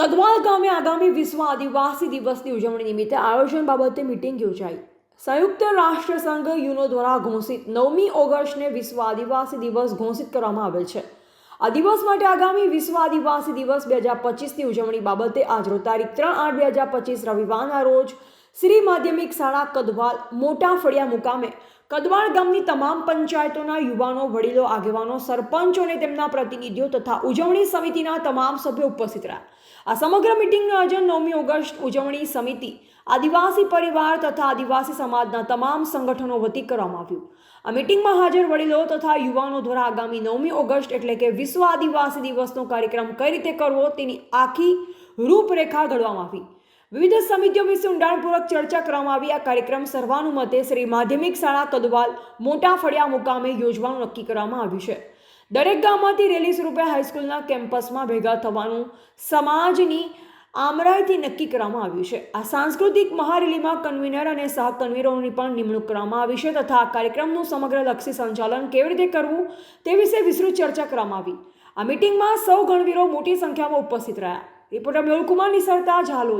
કદવાલ ગામે આગામી વિશ્વ આદિવાસી દિવસની ઉજવણી નિમિત્તે આયોજન બાબતે મિટિંગ યોજાઈ. સંયુક્ત રાષ્ટ્ર સંઘ યુનો દ્વારા ઘોષિત નવમી ઓગસ્ટને વિશ્વ આદિવાસી દિવસ ઘોષિત કરવામાં આવેલ છે. આ દિવસ માટે આગામી વિશ્વ આદિવાસી દિવસ બે હજાર પચીસની ઉજવણી બાબતે આજરોજ તારીખ ત્રણ આઠ બે હજાર પચીસ રવિવારના રોજ શ્રી માધ્યમિક શાળા કદવાલ મોટા ફળિયા મુકામે કદવાળ ગામની તમામ પંચાયતોના યુવાનો, વડીલો, આગેવાનો, સરપંચો અને તેમના પ્રતિનિધિઓ તથા ઉજવણી સમિતિના તમામ સભ્યો ઉપસ્થિત રહ્યા. આ સમગ્ર મિટિંગનું આયોજન નવમી ઓગસ્ટ ઉજવણી સમિતિ આદિવાસી પરિવાર તથા આદિવાસી સમાજના તમામ સંગઠનો વતી કરવામાં આવ્યું. આ મિટિંગમાં હાજર વડીલો તથા યુવાનો દ્વારા આગામી નવમી ઓગસ્ટ એટલે કે વિશ્વ આદિવાસી દિવસનો કાર્યક્રમ કઈ રીતે કરવો તેની આખી રૂપરેખા ઘડવામાં આવી. વિવિધ સમિતિઓ વિશે ઊંડાણપૂર્વક ચર્ચા કરવામાં આવી. આ કાર્યક્રમ સર્વાનુમતે શ્રી માધ્યમિક શાળા કદવાલ મોટા ફળિયા મુકામે યોજવાનું નક્કી કરવામાં આવ્યું છે. દરેક ગામમાંથી રેલી સ્વરૂપે હાઈસ્કૂલના કેમ્પસમાં ભેગા થવાનું સમાજની આમરાઈથી નક્કી કરવામાં આવ્યું છે. આ સાંસ્કૃતિક મહારેલીમાં કન્વીનર અને સહ કન્વીનરોની પણ નિમણૂક કરવામાં આવી છે તથા આ કાર્યક્રમનું સમગ્ર લક્ષી સંચાલન કેવી રીતે કરવું તે વિશે વિસ્તૃત ચર્ચા કરવામાં આવી. આ મિટિંગમાં સૌ ગણવીરો મોટી સંખ્યામાં ઉપસ્થિત રહ્યા. રિપોર્ટર મેળકુમાર કુમાર નિસરતા, ઝાલોદ.